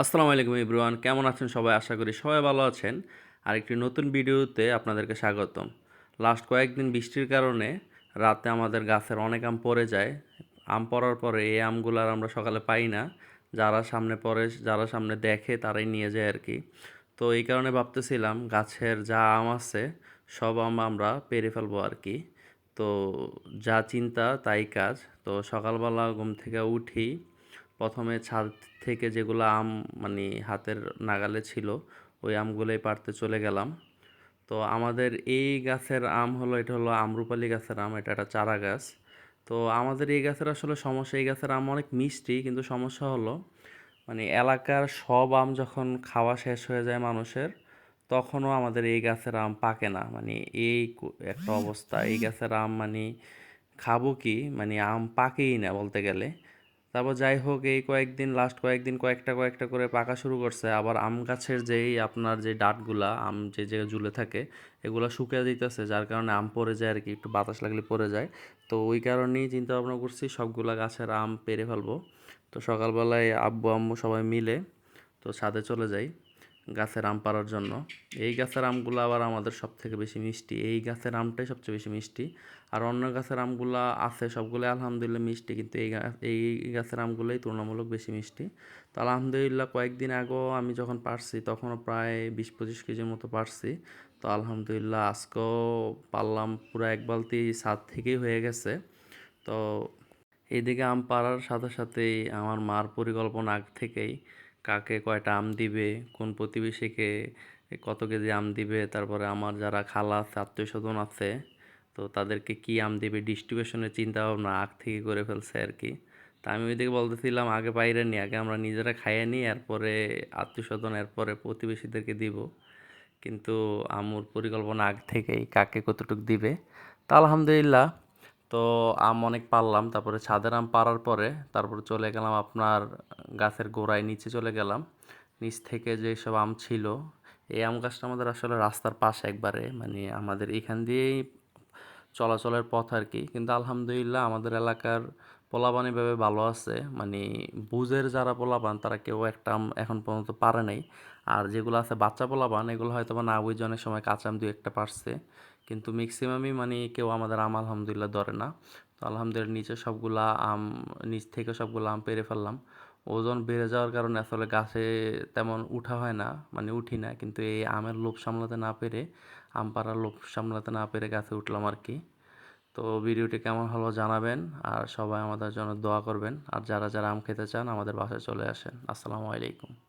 আসসালামু আলাইকুম ইব্রুয়ান কেমন আছেন সবাই? আশা করি সবাই ভালো আছেন। আর একটি নতুন ভিডিওতে আপনাদেরকে স্বাগতম। লাস্ট কয়েকদিন বৃষ্টির কারণে রাতে আমাদের গাছের অনেক আম পড়ে যায়। আম পড়ার পরে এই আমগুলো আর আমরা সকালে পাই না। যারা সামনে পড়ে, যারা সামনে দেখে তারাই নিয়ে যায় আর কি তো এই কারণে ভাবতেছিলাম গাছের যা আম আছে, সব আম আমরা পেরে ফেলব আর কি তো যা চিন্তা তাই কাজ। তো সকালবেলা ঘুম থেকে উঠি। প্রথমে ছাদ থেকে যেগুলো আম মানে হাতের নাগালে ছিল, ওই আমগুলোই পারতে চলে গেলাম। তো আমাদের এই গাছের আম হলো, এটা হলো আমরুপালি গাছের আম, এটা একটা চারা গাছ। তো আমাদের এই গাছের আসলে সমস্যা, এই গাছের আম অনেক মিষ্টি, কিন্তু সমস্যা হলো মানে এলাকার সব আম যখন খাওয়া শেষ হয়ে যায় মানুষের তখনও আমাদের এই গাছের আম পাকে না। মানে এই একটা অবস্থা। এই গাছের আম মানে খাব কি? মানে আম পাকেই না বলতে গেলে। তারপর যাই হোক, এই কয়েকদিন লাস্ট কয়েকদিন কয়েকটা কয়েকটা করে পাকা শুরু করছে। আবার আম গাছের যেই আপনার যে ডাঁটগুলা, আম যে যে ঝুলে থাকে, এগুলো শুকিয়ে দিতেছে। যার কারণে আম পড়ে যায় আর কি, একটু বাতাস লাগলে পড়ে যায়। তো ওই কারণেই চিন্তা ভাবনা করছি, সবগুলা গাছের আম পেরে ফেলব। তো সকালবেলায় আব্বু, আম্মু সবাই মিলে, তো ছাদে চলে যাই। গাছের আম পাড়ার জন্য। এই গাছের আমগুলো আবার আমাদের সব থেকে বেশি মিষ্টি। এই গাছের আমটাই সবচেয়ে বেশি মিষ্টি। আর অন্য গাছের আমগুলো আছে, সবগুলো আলহামদুলিল্লাহ মিষ্টি, কিন্তু এই এই গাছের আমগুলোই তুলনামূলক বেশি মিষ্টি। তো আলহামদুলিল্লাহ কয়েকদিন আগেও আমি যখন পারছি, তখনও প্রায় বিশ পঁচিশ কেজির মতো পারছি। তো আলহামদুলিল্লাহ আজকেও পারলাম পুরো এক বালতি ছাদ থেকেই হয়ে গেছে। তো এইদিকে আম পাড়ার সাথে সাথেই আমার মার পরিকল্পনা আগ থেকেই কাকে কয়টা আম দিবে, কোন প্রতিবেশীকে কত কেজি আম দিবে, তারপরে আমার যারা খালা আছে আত্মীয় স্বজন আছে, তো তাদেরকে কি আম দিবে ডিস্ট্রিবিউশনের চিন্তা ভাবনা আগ থেকে করে ফেলছে আর কি। তা আমি ওইদিকে বলতেছিলাম, আগে বাইরে নিই আগে আমরা নিজেরা খাইয়ে নিই এরপরে আত্মীয় স্বজন এরপরে প্রতিবেশীদেরকে দিব। কিন্তু আমুর পরিকল্পনা আগ থেকেই কাকে কতটুকু দিবে। তা আলহামদুলিল্লাহ তো আম অনেক পারলাম। তারপরে ছাদের আম পাড়ার পরে তারপরে চলে গেলাম আপনার গাছের গোড়ায়, নিচে চলে গেলাম। নিচ থেকে যে সব আম ছিল, এই আম গাছটা আমাদের আসলে রাস্তার পাশে একবারে মানে আমাদের এখান দিয়েই চলাচলের পথ আর কি। কিন্তু আলহামদুলিল্লাহ আমাদের এলাকার পোলাপান এভাবে ভালো আছে। মানে বুঝের যারা পোলাপান, তারা কেউ একটা আম এখন পর্যন্ত পারে নাই। আর যেগুলো আছে বাচ্চা পোলাপান, এগুলো হয়তো বা না বুঝে অনেক সময় আম দু একটা পারছে। কিন্তু ম্যাক্সিমামই মানে কেউ আমাদের আম আলহামদুলিল্লাহ ধরে না। তো আলহামদুলিল্লাহ নিচে সবগুলা আম, নিচ থেকে সবগুলো আম পেরে ফেললাম। ওজন বেড়ে যাওয়ার কারণে আসলে গাছে তেমন উঠা হয় না মানে উঠি না। কিন্তু এই আমের লোভ সামলাতে না পেরে, আম পাড়ার লোভ সামলাতে না পেরে গাছে উঠলাম আর কি। তো ভিডিওটি কেমন হলো জানাবেন, আর সবাই আমাদের জন্য দোয়া করবেন। আর যারা যারা আম খেতে চান, আমাদের বাসায় চলে আসেন। আসসালামু আলাইকুম।